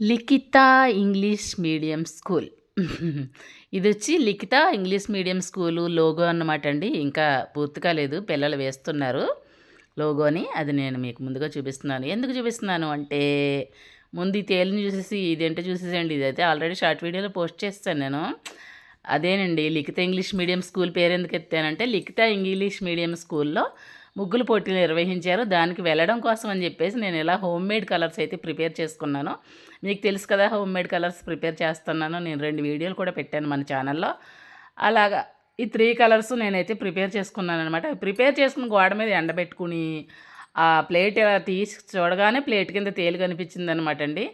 లిఖిత English medium school. ఇది వచ్చి Likhita English medium school logo అన్నమాట అండి. ఇంకా పూర్తి కాలేదు పిల్లలు వేస్తున్నారు లోగోని అది నేను మీకు ముందుగా చూపిస్తున్నాను. ఎందుకు చూపిస్తున్నాను అంటే ముందు ఈ తేలిని చూసేసి ఇదేంటో చూసేసండి ఇదైతే ఆల్రెడీ షార్ట్ వీడియోలో పోస్ట్ చేస్తాను నేను. అదేనండి లిఖిత ఇంగ్లీష్ మీడియం స్కూల్ పేరు ఎందుకు ఎత్తానంటే లిఖిత ఇంగ్లీష్ మీడియం స్కూల్లో ముగ్గులు పోటీలు నిర్వహించారు. దానికి వెళ్ళడం కోసం అని చెప్పేసి నేను ఇలా హోమ్ మేడ్ కలర్స్ అయితే ప్రిపేర్ చేసుకున్నాను. మీకు తెలుసు కదా హోమ్ మేడ్ కలర్స్ ప్రిపేర్ చేస్తున్నాను. నేను రెండు వీడియోలు కూడా పెట్టాను మన ఛానల్లో. అలాగా ఈ త్రీ కలర్స్ నేనైతే ప్రిపేర్ చేసుకున్నాను అనమాట ప్రిపేర్ చేసుకుని గోడ మీద ఎండబెట్టుకుని ఆ ప్లేట్ తీసి చూడగానే ప్లేట్ కింద తేలి కనిపించింది అనమాట అండి.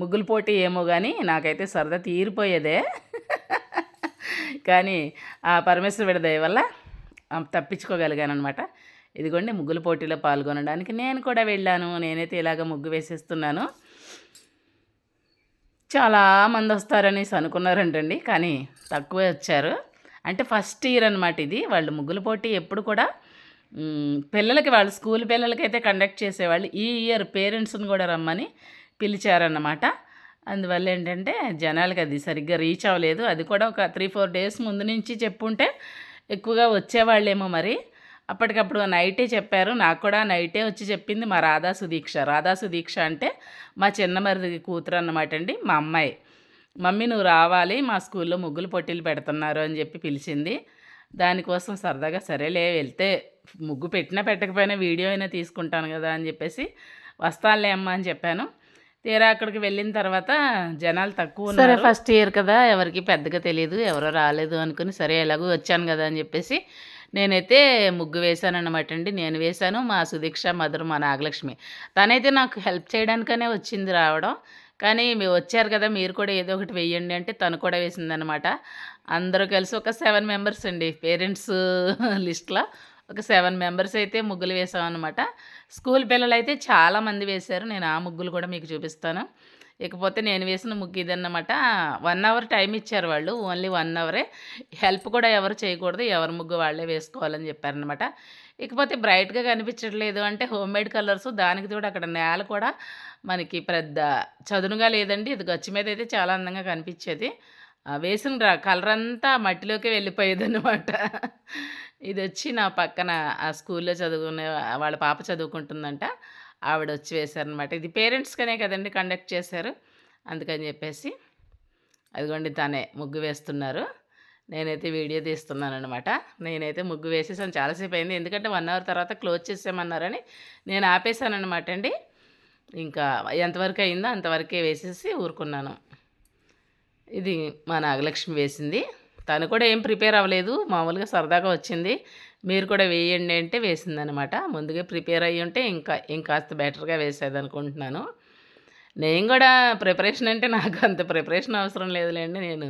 ముగ్గులు పోటీ ఏమో కానీ నాకైతే సరదా తీరిపోయేదే. కానీ ఆ పరమేశ్వర విడదయ వల్ల తప్పించుకోగలిగాను అనమాట ఇదిగోండి ముగ్గుల పోటీలో పాల్గొనడానికి నేను కూడా వెళ్ళాను. నేనైతే ఇలాగ ముగ్గు వేసేస్తున్నాను. చాలామంది వస్తారనేసి అనుకున్నారంటండి కానీ తక్కువే వచ్చారు. అంటే ఫస్ట్ ఇయర్ అనమాట ఇది. వాళ్ళు ముగ్గుల పోటీ ఎప్పుడు కూడా పిల్లలకి వాళ్ళు స్కూల్ పిల్లలకైతే కండక్ట్ చేసేవాళ్ళు. ఈ ఇయర్ పేరెంట్స్ని కూడా రమ్మని పిలిచారన్నమాట. అందువల్ల ఏంటంటే జనాలకి అది సరిగ్గా రీచ్ అవ్వలేదు. అది కూడా ఒక త్రీ ఫోర్ డేస్ ముందు నుంచి చెప్పుంటే ఎక్కువగా వచ్చేవాళ్ళేమో మరి. అప్పటికప్పుడు నైటే చెప్పారు. నాకు కూడా నైటే వచ్చి చెప్పింది మా రాధా సుదీక్ష. రాధా సుదీక్ష అంటే మా చిన్నమరిది కూతురు అన్నమాట అండి మా అమ్మాయి. మమ్మీ నువ్వు రావాలి మా స్కూల్లో ముగ్గులు పొట్టిలు పెడుతున్నారు అని చెప్పి పిలిచింది. దానికోసం సరదాగా సరేలే వెళ్తే ముగ్గు పెట్టినా పెట్టకపోయినా వీడియో అయినా తీసుకుంటాను కదా అని చెప్పేసి వస్తానులే అమ్మ అని చెప్పాను. తీరా అక్కడికి వెళ్ళిన తర్వాత జనాలు తక్కువ సరే ఫస్ట్ ఇయర్ కదా ఎవరికి పెద్దగా తెలియదు ఎవరో రాలేదు అనుకుని సరే ఎలాగో వచ్చాను కదా అని చెప్పేసి నేనైతే ముగ్గు వేశాను అనమాట అండి. నేను వేశాను. మా సుదీక్ష మదర్ మా నాగలక్ష్మి. తనైతే నాకు హెల్ప్ చేయడానికనే వచ్చింది రావడం. కానీ మీరు వచ్చారు కదా మీరు కూడా ఏదో ఒకటి వేయండి అంటే తను కూడా వేసిందనమాట అందరూ కలిసి ఒక సెవెన్ మెంబర్స్ అండి. పేరెంట్స్ లిస్ట్లో ఒక సెవెన్ మెంబర్స్ అయితే ముగ్గులు వేసామన్నమాట. స్కూల్ పిల్లలు అయితే చాలామంది వేశారు. నేను ఆ ముగ్గులు కూడా మీకు చూపిస్తాను. ఇకపోతే నేను వేసిన ముగ్గు ఇదన్నమాట. వన్ అవర్ టైం ఇచ్చారు వాళ్ళు ఓన్లీ వన్ అవరే. హెల్ప్ కూడా ఎవరు చేయకూడదు ఎవరి ముగ్గు వాళ్ళే వేసుకోవాలని చెప్పారనమాట ఇకపోతే బ్రైట్గా కనిపించట్లేదు అంటే హోమ్ మేడ్ కలర్స్ దానికి తోడు అక్కడ నేల కూడా మనకి పెద్ద చదునుగా లేదండి. ఇది గచ్చి మీద అయితే చాలా అందంగా కనిపించేది. వేసిన కలర్ అంతా మట్టిలోకి వెళ్ళిపోయేది అనమాట ఇది వచ్చి నా పక్కన ఆ స్కూల్లో చదువుకునే వాళ్ళ పాప చదువుకుంటుందంట. ఆవిడ వచ్చి వేశారనమాట. ఇది పేరెంట్స్కనే కదండి కండక్ట్ చేశారు. అందుకని చెప్పేసి అదిగోండి తనే ముగ్గు వేస్తున్నారు. నేనైతే వీడియో తీస్తున్నాను అనమాట నేనైతే ముగ్గు వేసేసాను. చాలాసేపు అయింది ఎందుకంటే వన్ అవర్ తర్వాత క్లోజ్ చేసామన్నారని నేను ఆపేశానమాట అండి. ఇంకా ఎంతవరకు అయిందో అంతవరకే వేసేసి ఊరుకున్నాను. ఇది మా నాగలక్ష్మి వేసింది. తను కూడా ఏం ప్రిపేర్ అవ్వలేదు. మామూలుగా సరదాగా వచ్చింది. మీరు కూడా వేయండి అంటే వేసిందనమాట. ముందుగా ప్రిపేర్ అయ్యి ఉంటే ఇంకా ఇంకాస్త బెటర్గా వేసేది అనుకుంటున్నాను నేను కూడా ప్రిపరేషన్ అంటే నాకు అంత ప్రిపరేషన్ అవసరం లేదులేండి. నేను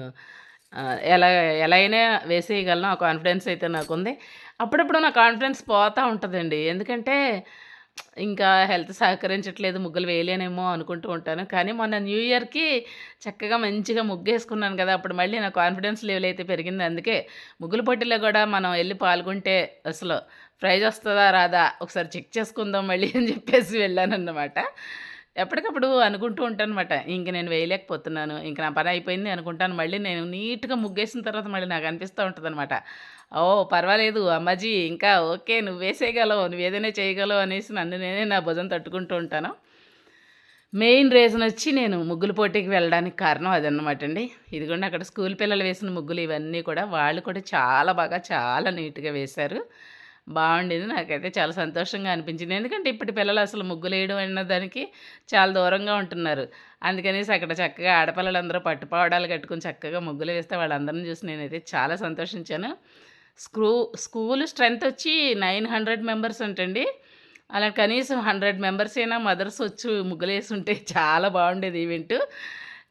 ఎలా ఎలా అయినా వేసేయగలను. ఆ కాన్ఫిడెన్స్ అయితే నాకుంది. అప్పుడప్పుడు నా కాన్ఫిడెన్స్ పోతూ ఉంటుందండి. ఎందుకంటే ఇంకా హెల్త్ సహకరించట్లేదు ముగ్గులు వేయలేనేమో అనుకుంటూ ఉంటాను. కానీ మొన్న న్యూ ఇయర్కి చక్కగా మంచిగా ముగ్గేసుకున్నాను కదా అప్పుడు మళ్ళీ నా కాన్ఫిడెన్స్ లెవెల్ అయితే పెరిగింది. అందుకే ముగ్గుల పోటీలో కూడా మనం వెళ్ళి పాల్గొంటే అసలు ప్రైజ్ వస్తుందా రాదా ఒకసారి చెక్ చేసుకుందాం మళ్ళీ అని చెప్పేసి వెళ్ళాను అన్నమాట ఎప్పటికప్పుడు అనుకుంటూ ఉంటాను అనమాట ఇంక నేను వేయలేకపోతున్నాను ఇంక నా పని అయిపోయింది అనుకుంటాను. మళ్ళీ నేను నీట్గా ముగ్గేసిన తర్వాత మళ్ళీ నాకు అనిపిస్తూ ఉంటుంది అనమాట ఓ పర్వాలేదు అమ్మాజీ ఇంకా ఓకే నువ్వు వేసేయగలవు నువ్వు ఏదైనా చేయగలవు అనేసి నన్ను నేనే నా భుజం తట్టుకుంటూ ఉంటాను. మెయిన్ రీజన్ వచ్చి నేను ముగ్గుల పోటీకి వెళ్ళడానికి కారణం అదనమాట అండి. ఇదిగోండి అక్కడ స్కూల్ పిల్లలు వేసిన ముగ్గులు ఇవన్నీ కూడా వాళ్ళు కూడా చాలా బాగా చాలా నీట్గా వేశారు. బాగుండేది. నాకైతే చాలా సంతోషంగా అనిపించింది. ఎందుకంటే ఇప్పటి పిల్లలు అసలు ముగ్గులు వేయడం అన్న దానికి చాలా దూరంగా ఉంటున్నారు. అందుకనేసి అక్కడ చక్కగా ఆడపిల్లలందరూ పట్టుపావడాలు కట్టుకుని చక్కగా ముగ్గులు వేస్తే వాళ్ళందరిని చూసి నేనైతే చాలా సంతోషించాను. స్క్రూ స్కూల్ స్ట్రెంత్ వచ్చి నైన్ హండ్రెడ్ మెంబర్స్ ఉంటండి. అలా కనీసం హండ్రెడ్ మెంబర్స్ అయినా మదర్స్ వచ్చి ముగ్గులేసి ఉంటే చాలా బాగుండేది ఈవెంట్.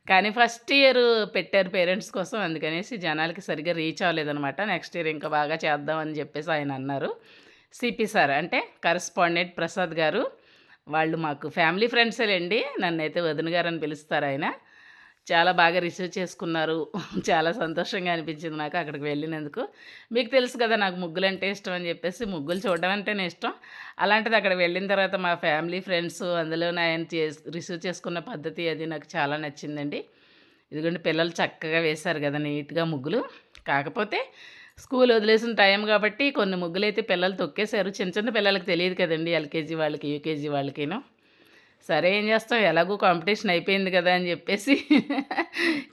కానీ ఫస్ట్ ఇయర్ పెట్టారు పేరెంట్స్ కోసం అందుకనేసి జనాలకి సరిగ్గా రీచ్ అవ్వలేదనమాట నెక్స్ట్ ఇయర్ ఇంకా బాగా చేద్దామని చెప్పేసి ఆయన అన్నారు. సిపి సార్ అంటే కరస్పాండెంట్ ప్రసాద్ గారు వాళ్ళు మాకు ఫ్యామిలీ ఫ్రెండ్సేలేండి నన్ను అయితే వదిన గారు అని పిలుస్తారు ఆయన. చాలా బాగా రిసీవ్ చేసుకున్నారు. చాలా సంతోషంగా అనిపించింది నాకు అక్కడికి వెళ్ళినందుకు. మీకు తెలుసు కదా నాకు ముగ్గులు అంటే ఇష్టం అని చెప్పేసి ముగ్గులు చూడడం అంటేనే ఇష్టం. అలాంటిది అక్కడ వెళ్ళిన తర్వాత మా ఫ్యామిలీ ఫ్రెండ్స్ అందులో ఆయన రిసీవ్ చేసుకున్న పద్ధతి అది నాకు చాలా నచ్చిందండి. ఇదిగోండి పిల్లలు చక్కగా వేశారు కదా నీట్గా ముగ్గులు. కాకపోతే స్కూల్ వదిలేసిన టైం కాబట్టి కొన్ని ముగ్గులు అయితే పిల్లలు తొక్కేశారు. చిన్న చిన్న పిల్లలకి తెలియదు కదండి ఎల్కేజీ వాళ్ళకి యూకేజీ వాళ్ళకిను. సరే ఏం చేస్తాం? ఎలాగో కాంపిటీషన్ అయిపోయింది కదా అని చెప్పేసి.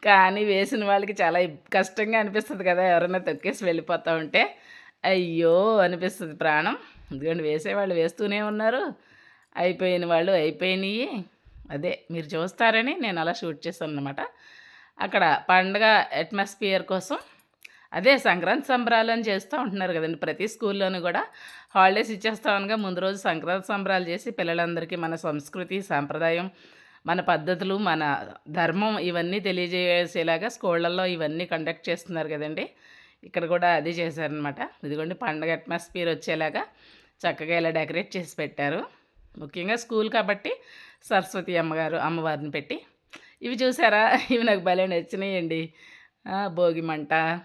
కానీ వేసిన వాళ్ళకి చాలా కష్టంగా అనిపిస్తుంది కదా ఎవరైనా తొక్కేసి వెళ్ళిపోతూ ఉంటే. అయ్యో అనిపిస్తుంది ప్రాణం. ఎందుకంటే వేసేవాళ్ళు వేస్తూనే ఉన్నారు. అయిపోయిన వాళ్ళు అయిపోయినాయి. అదే మీరు చూస్తారని నేను అలా షూట్ చేశాను అనమాట అక్కడ పండగ అట్మాస్ఫియర్ కోసం అదే సంక్రాంతి సంబరాలు అని చేస్తూ ఉంటున్నారు కదండి. ప్రతి స్కూల్లోనూ కూడా హాలిడేస్ ఇచ్చేస్తామనగా ముందు రోజు సంక్రాంతి సంబరాలు చేసి పిల్లలందరికీ మన సంస్కృతి సాంప్రదాయం మన పద్ధతులు మన ధర్మం ఇవన్నీ తెలియజేసేలాగా స్కూళ్ళల్లో ఇవన్నీ కండక్ట్ చేస్తున్నారు కదండి. ఇక్కడ కూడా అది చేశారనమాట. ఇదిగోండి పండగ అట్మాస్ఫియర్ వచ్చేలాగా చక్కగా ఇలా డెకరేట్ చేసి పెట్టారు. ముఖ్యంగా స్కూల్ కాబట్టి సరస్వతి అమ్మగారు అమ్మవారిని పెట్టి. ఇవి చూసారా? ఇవి నాకు భలే నచ్చినాయండి. ఆ, భోగి మంట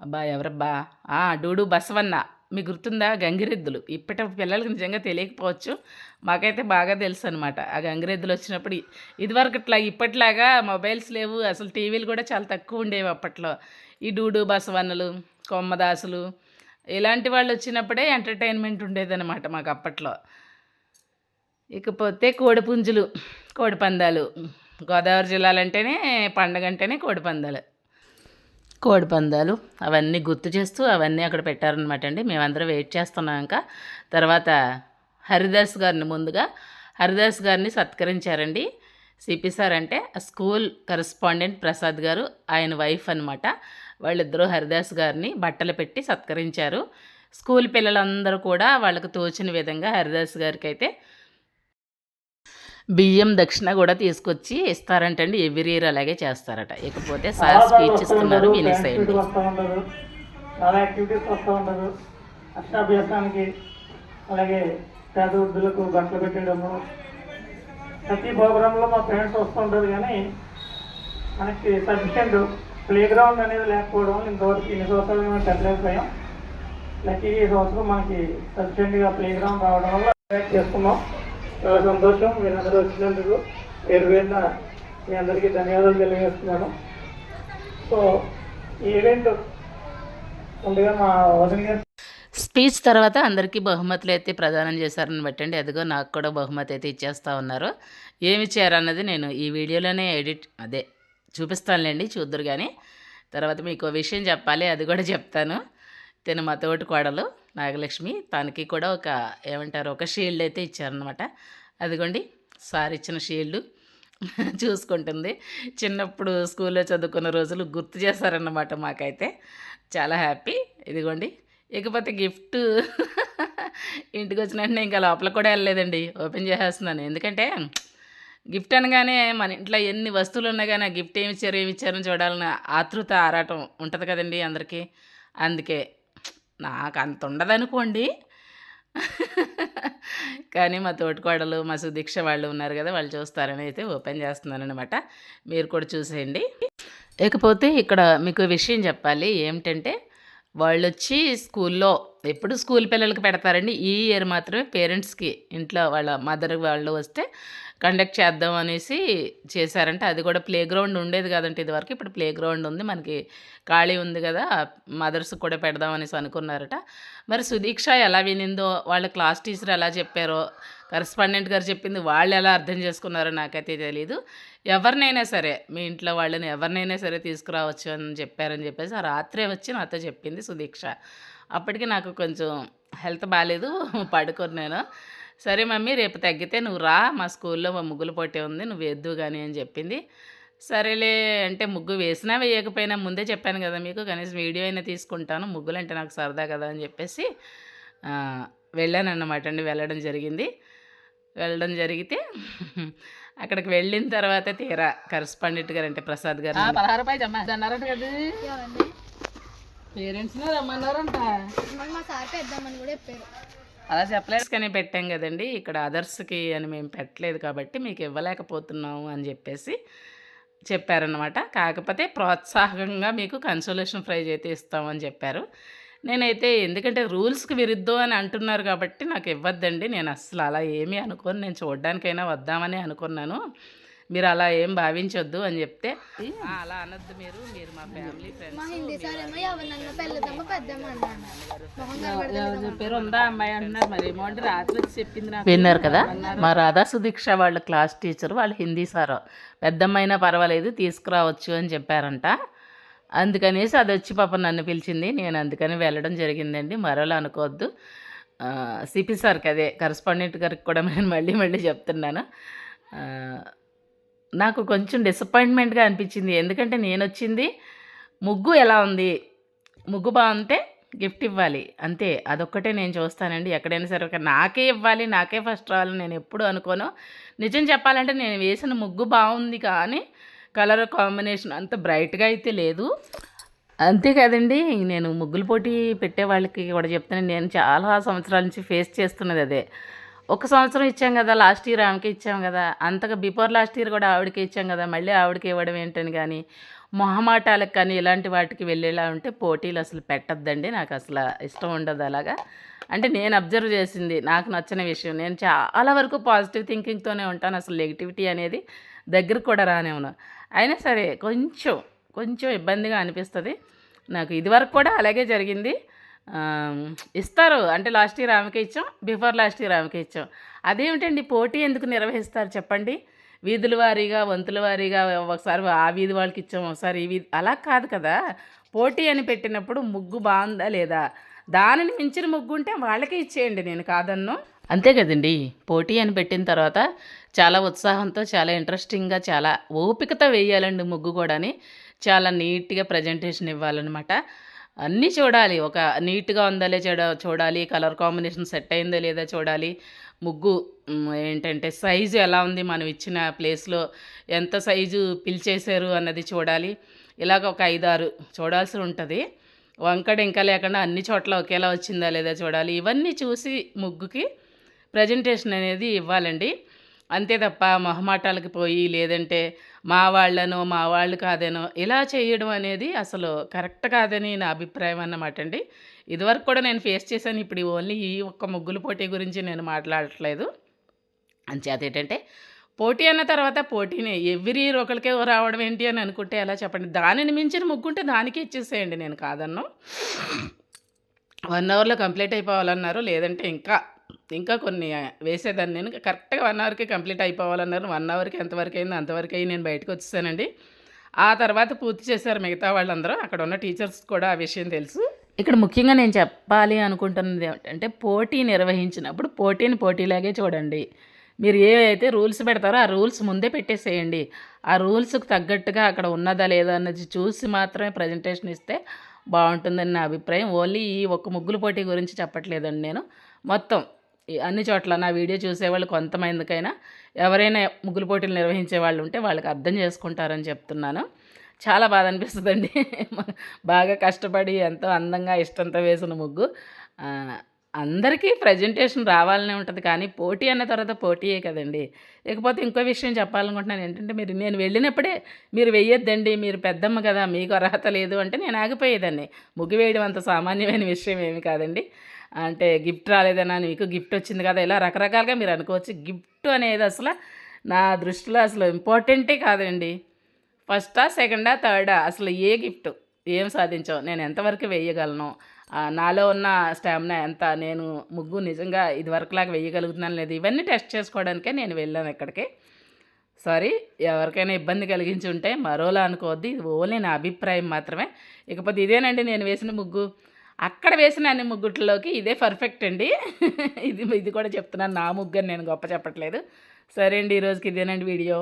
అబ్బా ఎవరబ్బా? ఆ, డూడు బసవన్న. మీకు గుర్తుందా? గంగిరెద్దులు. ఇప్పటి పిల్లలకి నిజంగా తెలియకపోవచ్చు. మాకైతే బాగా తెలుసు అనమాట ఆ గంగిరెద్దులు వచ్చినప్పుడు ఇదివరకట్లా ఇప్పట్లాగా మొబైల్స్ లేవు. అసలు టీవీలు కూడా చాలా తక్కువ ఉండేవి అప్పట్లో. ఈ డూడు బసవన్నలు కొమ్మదాసులు ఇలాంటి వాళ్ళు వచ్చినప్పుడే ఎంటర్టైన్మెంట్ ఉండేదన్నమాట మాకు అప్పట్లో. ఇకపోతే కోడిపుంజులు కోడిపందాలు. గోదావరి జిల్లాలంటేనే పండగ అంటేనే కోడిపందాలు. కోడిపందాలు అవన్నీ గుర్తు చేస్తూ అవన్నీ అక్కడ పెట్టారనమాట అండి. మేమందరం వెయిట్ చేస్తున్నాం ఇంకా. తర్వాత హరిదాస్ గారిని ముందుగా హరిదాస్ గారిని సత్కరించారండి. సిపి సార్ అంటే స్కూల్ కరస్పాండెంట్ ప్రసాద్ గారు ఆయన వైఫ్ అనమాట వాళ్ళిద్దరూ హరిదాస్ గారిని బట్టలు పెట్టి సత్కరించారు. స్కూల్ పిల్లలందరూ కూడా వాళ్ళకు తోచిన విధంగా హరిదాస్ గారికి అయితే బియ్యం దక్షిణ కూడా తీసుకొచ్చి ఇస్తారంటండి. ఎవ్రీ ఇయర్ అలాగే చేస్తారట. ఇకపోతే సార్ స్పీచ్ ఇస్తున్నారు వినేసేయండి. చాలా యాక్టివిటీస్ వస్తూ ఉండదు. అక్షరాభ్యాసానికి అలాగే పేద వృద్ధులకు బట్టలు పెట్టడము. ప్రతి ప్రోగ్రాంలో మా పేరెంట్స్ వస్తూ ఉంటారు కానీ మనకి సఫిషియంట్ ప్లే గ్రౌండ్ అనేది లేకపోవడం ఇంతవరకు ఇన్ని సంవత్సరాలు మేము పెట్టలేకపోయాం లక్కీ ఈ సంవత్సరం మనకి సఫిషియెంట్గా ప్లే గ్రౌండ్ రావడం వల్ల చేసుకున్నాం. చాలా సంతోషం. మీరందరూ వచ్చినందుకు పేరు పేరున మీ అందరికీ ధన్యవాదాలు తెలియజేస్తున్నాను. సో ఈ ఈవెంట్ ముందుగా మా వదిన గారు స్పీచ్ తర్వాత అందరికీ బహుమతులు అయితే ప్రదానం చేశారని బట్టండి. అదిగో నాకు కూడా బహుమతి అయితే ఇచ్చేస్తూ ఉన్నారు. ఏమి ఇచ్చారన్నది నేను ఈ వీడియోలోనే ఎడిట్ అదే చూపిస్తానులేండి చూద్దరు కానీ తర్వాత మీకు విషయం చెప్పాలి అది కూడా చెప్తాను. తిను మా తోటి కోడలు నాగలక్ష్మి తనకి కూడా ఒక ఏమంటారు ఒక షీల్డ్ అయితే ఇచ్చారనమాట అదిగోండి సార్ ఇచ్చిన షీల్డ్ చూసుకుంటుంది. చిన్నప్పుడు స్కూల్లో చదువుకున్న రోజులు గుర్తు చేశారన్నమాట మాకైతే. చాలా హ్యాపీ. ఇదిగోండి ఇకపోతే గిఫ్ట్ ఇంటికి వచ్చిన వెంటనే ఇంకా లోపల కూడా వెళ్ళలేదండి. ఓపెన్ చేసేస్తున్నాను. ఎందుకంటే గిఫ్ట్ అనగానే మన ఇంట్లో ఎన్ని వస్తువులు ఉన్నా కానీ ఆ గిఫ్ట్ ఏమి ఇచ్చారు ఏమి ఇచ్చారని చూడాలని ఆతృత ఆరాటం ఉంటుంది కదండి అందరికీ. అందుకే నాకు అంత ఉండదనుకోండి కానీ మా తోటికోడలు మా సుదీక్ష వాళ్ళు ఉన్నారు కదా వాళ్ళు చూస్తారని అయితే ఓపెన్ చేస్తున్నాను అనమాట మీరు కూడా చూసేయండి. ఇకపోతే ఇక్కడ మీకు విషయం చెప్పాలి. ఏమిటంటే వాళ్ళు వచ్చి స్కూల్లో ఎప్పుడు స్కూల్ పిల్లలకి పెడతారండి. ఈ ఇయర్ మాత్రమే పేరెంట్స్కి ఇంట్లో వాళ్ళ మదర్ వాళ్ళు వస్తే కండక్ట్ చేద్దాం అనేసి చేశారంట అది కూడా ప్లే గ్రౌండ్ ఉండేది కదంటే ఇదివరకు. ఇప్పుడు ప్లే గ్రౌండ్ ఉంది మనకి ఖాళీ ఉంది కదా మదర్స్ కూడా పెడదాం అనేసి అనుకున్నారట. మరి సుదీక్ష ఎలా వినిందో వాళ్ళ క్లాస్ టీచర్ ఎలా చెప్పారో కరస్పాండెంట్ గారు చెప్పింది వాళ్ళు ఎలా అర్థం చేసుకున్నారో నాకైతే తెలియదు ఎవరినైనా సరే మీ ఇంట్లో వాళ్ళని ఎవరినైనా సరే తీసుకురావచ్చు అని చెప్పారని చెప్పేసి ఆ రాత్రే వచ్చి నాతో చెప్పింది సుదీక్ష. అప్పటికి నాకు కొంచెం హెల్త్ బాగాలేదు పడుకున్నాను. సరే మమ్మీ రేపు తగ్గితే నువ్వు రా మా స్కూల్లో మా ముగ్గులు పొట్టే ఉంది నువ్వు వేద్దు కానీ అని చెప్పింది. సరేలే అంటే ముగ్గు వేసినా వేయకపోయినా ముందే చెప్పాను కదా మీకు కనీసం వీడియో అయినా తీసుకుంటాను ముగ్గులు అంటే నాకు సరదా కదా అని చెప్పేసి ఆ, వెళ్ళాను అన్నమాట అండి వెళ్ళడం జరిగింది. వెళ్ళడం జరిగితే అక్కడికి వెళ్ళిన తర్వాత తీరా కరస్పాండెంట్ గారు అంటే ప్రసాద్ గారు పదహారు రూపాయలు అమ్మా అన్నారంట కదా. ఏమండి? పేరెంట్స్నే రమ్మన్నారంట. మళ్ళీ మా సార్ పెద్దామని కూడా చెప్పారు. అలా చెప్పలేదు కానీ పెట్టాం కదండి. ఇక్కడ అదర్స్కి అని మేము పెట్టలేదు కాబట్టి మీకు ఇవ్వలేకపోతున్నాము అని చెప్పేసి చెప్పారనమాట కాకపోతే ప్రోత్సాహకంగా మీకు కన్సోలేషన్ ప్రైజ్ అయితే ఇస్తామని చెప్పారు. నేనైతే ఎందుకంటే రూల్స్కి విరుద్ధం అని అంటున్నారు కాబట్టి నాకు ఇవ్వద్దండి. నేను అస్సలు అలా ఏమీ అనుకోను. నేను చూడడానికైనా వద్దామని అనుకున్నాను. మీరు అలా ఏం భావించొద్దు అని చెప్తే "ఆ, అలా అనొద్దు మీరు. మీరు మా ఫ్యామిలీ ఫ్రెండ్స్ విన్నారు కదా? మా రాధా సుదీక్ష వాళ్ళ క్లాస్ టీచర్ వాళ్ళ హిందీ సార్. పెద్దమ్మైనా పర్వాలేదు తీసుకురావచ్చు అని చెప్పారంట. అందుకనేసి అది వచ్చి పాప నన్ను పిలిచింది. నేను అందుకని వెళ్ళడం జరిగిందండి. మరోలా అనుకోవద్దు. సిపి సార్కి అదే కరస్పాండెంట్ గారికి కూడా నేను మళ్ళీ మళ్ళీ చెప్తున్నాను. ఆ, నాకు కొంచెం డిసప్పాయింట్మెంట్గా అనిపించింది. ఎందుకంటే నేను వచ్చింది ముగ్గు ఎలా ఉంది? ముగ్గు బాగుంటే గిఫ్ట్ ఇవ్వాలి. అంతే అదొక్కటే నేను చూస్తానండి. ఎక్కడైనా సరే ఒక నాకే ఇవ్వాలి నాకే ఫస్ట్ రావాలి నేను ఎప్పుడు అనుకోను. నిజం చెప్పాలంటే నేను వేసిన ముగ్గు బాగుంది కానీ కలర్ కాంబినేషన్ అంత బ్రైట్గా అయితే లేదు. అంతేకాదండి నేను ముగ్గులు పోటీ పెట్టే వాళ్ళకి కూడా చెప్తాను నేను చాలా సంవత్సరాల నుంచి ఫేస్ చేస్తున్నది అదే. ఒక సంవత్సరం ఇచ్చాం కదా లాస్ట్ ఇయర్ ఆమెకి ఇచ్చాం కదా అంతగా బిఫోర్ లాస్ట్ ఇయర్ కూడా ఆవిడకి ఇచ్చాం కదా మళ్ళీ ఆవిడకి ఇవ్వడం ఏంటని కానీ మొహమాటాలకు కానీ ఇలాంటి వాటికి వెళ్ళేలా ఉంటే పోటీలు అసలు పెట్టద్దండి నాకు అసలు ఇష్టం ఉండదు అలాగా. అంటే నేను అబ్జర్వ్ చేసింది నాకు నచ్చిన విషయం. నేను చాలా వరకు పాజిటివ్ థింకింగ్తోనే ఉంటాను అసలు నెగిటివిటీ అనేది దగ్గరకు కూడా రానేవును అయినా సరే కొంచెం కొంచెం ఇబ్బందిగా అనిపిస్తుంది. నాకు ఇదివరకు కూడా అలాగే జరిగింది. ఇస్తారు. అంటే లాస్ట్ ఇయర్ ఆమెకి ఇచ్చాం బిఫోర్ లాస్ట్ ఇయర్ ఆమెకి ఇచ్చాం. అదేమిటండి పోటీ ఎందుకు నిర్వహిస్తారు చెప్పండి? వీధుల వారీగా వంతుల వారీగా ఒకసారి ఆ వీధి వాళ్ళకి ఇచ్చాం ఒకసారి ఈ వీధి అలా కాదు కదా. పోటీ అని పెట్టినప్పుడు ముగ్గు బాగుందా లేదా? దానిని మించిన ముగ్గు ఉంటే వాళ్ళకే ఇచ్చేయండి నేను కాదన్ను. అంతే కదండి. పోటీ అని పెట్టిన తర్వాత చాలా ఉత్సాహంతో చాలా ఇంట్రెస్టింగ్గా చాలా ఓపికతో వేయాలండి ముగ్గు కూడాని. చాలా నీట్గా ప్రజెంటేషన్ ఇవ్వాలన్నమాట. అన్నీ చూడాలి. ఒక నీట్గా ఉందా లేదా చూడ చూడాలి. కలర్ కాంబినేషన్ సెట్ అయిందా లేదా చూడాలి. ముగ్గు ఏంటంటే సైజు ఎలా ఉంది మనం ఇచ్చిన ప్లేస్లో ఎంత సైజు పిలిచేశారు అన్నది చూడాలి. ఇలాగ ఒక ఐదారు చూడాల్సి ఉంటుంది. వంకడ ఇంకా లేకుండా అన్ని చోట్ల ఒకేలా వచ్చిందా లేదా చూడాలి. ఇవన్నీ చూసి ముగ్గుకి ప్రజెంటేషన్ అనేది ఇవ్వాలండి. అంతే తప్ప మొహమాటాలకు పోయి లేదంటే మా వాళ్ళనో మా వాళ్ళు కాదేనో ఇలా చేయడం అనేది అసలు కరెక్ట్ కాదని నా అభిప్రాయం అన్నమాట అండి. ఇదివరకు కూడా నేను ఫేస్ చేశాను. ఇప్పుడు ఓన్లీ ఈ ఒక్క ముగ్గుల పోటీ గురించి నేను మాట్లాడట్లేదు. అంచేత ఏంటంటే పోటీ అన్న తర్వాత పోటీనే. ఎవ్రీ ఒకరికే రావడం ఏంటి అని అనుకుంటే ఎలా చెప్పండి? దానిని మించిన ముగ్గుంటే దానికే ఇచ్చేసేయండి. నేను కాదన్నా. వన్ అవర్లో కంప్లీట్ అయిపోవాలన్నారు. లేదంటే ఇంకా ఇంకా కొన్ని వేసేదాన్ని నేను. కరెక్ట్గా వన్ అవర్కి కంప్లీట్ అయిపోవాలన్నారు. వన్ అవర్కి ఎంతవరకు అయిందో అంతవరకు అయ్యి నేను బయటకు వచ్చేసానండి. ఆ తర్వాత పూర్తి చేశారు మిగతా వాళ్ళందరూ. అక్కడ ఉన్న టీచర్స్ కూడా ఆ విషయం తెలుసు. ఇక్కడ ముఖ్యంగా నేను చెప్పాలి అనుకుంటున్నది ఏమిటంటే పోటీ నిర్వహించినప్పుడు పోటీని పోటీలాగే చూడండి. మీరు ఏవైతే రూల్స్ పెడతారో ఆ రూల్స్ ముందే పెట్టేసేయండి. ఆ రూల్స్కి తగ్గట్టుగా అక్కడ ఉన్నదా లేదా అన్నది చూసి మాత్రమే ప్రజెంటేషన్ ఇస్తే బాగుంటుందని నా అభిప్రాయం. ఓన్లీ ఈ ఒక్క ముగ్గుల పోటీ గురించి చెప్పట్లేదండి నేను. మొత్తం అన్ని చోట్ల నా వీడియో చూసేవాళ్ళు కొంతమందికైనా ఎవరైనా ముగ్గులు పోటీలు నిర్వహించే వాళ్ళు ఉంటే వాళ్ళకి అర్థం చేసుకుంటారని చెప్తున్నాను. చాలా బాధ అనిపిస్తుందండి. బాగా కష్టపడి ఎంతో అందంగా ఇష్టంతో వేసిన ముగ్గు. అందరికీ ప్రజెంటేషన్ రావాలనే ఉంటుంది కానీ పోటీ అన్న తర్వాత పోటీయే కదండి. ఇకపోతే ఇంకో విషయం చెప్పాలనుకుంటున్నాను ఏంటంటే మీరు నేను వెళ్ళినప్పుడే మీరు వెయ్యొద్దండి మీరు పెద్దమ్మ కదా మీకు అర్హత లేదు అంటే నేను ఆగిపోయేదాన్ని. ముగ్గు వేయడం అంత సామాన్యమైన విషయం ఏమి కాదండి. అంటే గిఫ్ట్ రాలేదన్నా మీకు గిఫ్ట్ వచ్చింది కదా ఇలా రకరకాలుగా మీరు అనుకోవచ్చు. గిఫ్ట్ అనేది అసలు నా దృష్టిలో అసలు ఇంపార్టెంటే కాదండి. ఫస్టా సెకండా థర్డా అసలు ఏ గిఫ్ట్ ఏం సాధించావు నేను ఎంతవరకు వేయగలను నాలో ఉన్న స్టామినా ఎంత నేను ముగ్గు నిజంగా ఇది వరకులాగా వేయగలుగుతున్నాను లేదు ఇవన్నీ టెస్ట్ చేసుకోవడానికే నేను వెళ్ళాను ఇక్కడికి సారీ ఎవరికైనా ఇబ్బంది కలిగించి ఉంటే మరోలా అనుకోవద్దు. ఇది ఓన్లీ నా అభిప్రాయం మాత్రమే. ఇకపోతే ఇదేనండి నేను వేసిన ముగ్గు. అక్కడ వేసిన అన్ని ముగ్గుట్లోకి ఇదే పర్ఫెక్ట్ అండి. ఇది ఇది కూడా చెప్తున్నాను నా ముగ్గురు నేను గొప్ప చెప్పట్లేదు. సరే అండి ఈరోజుకి ఇదేనండి వీడియో.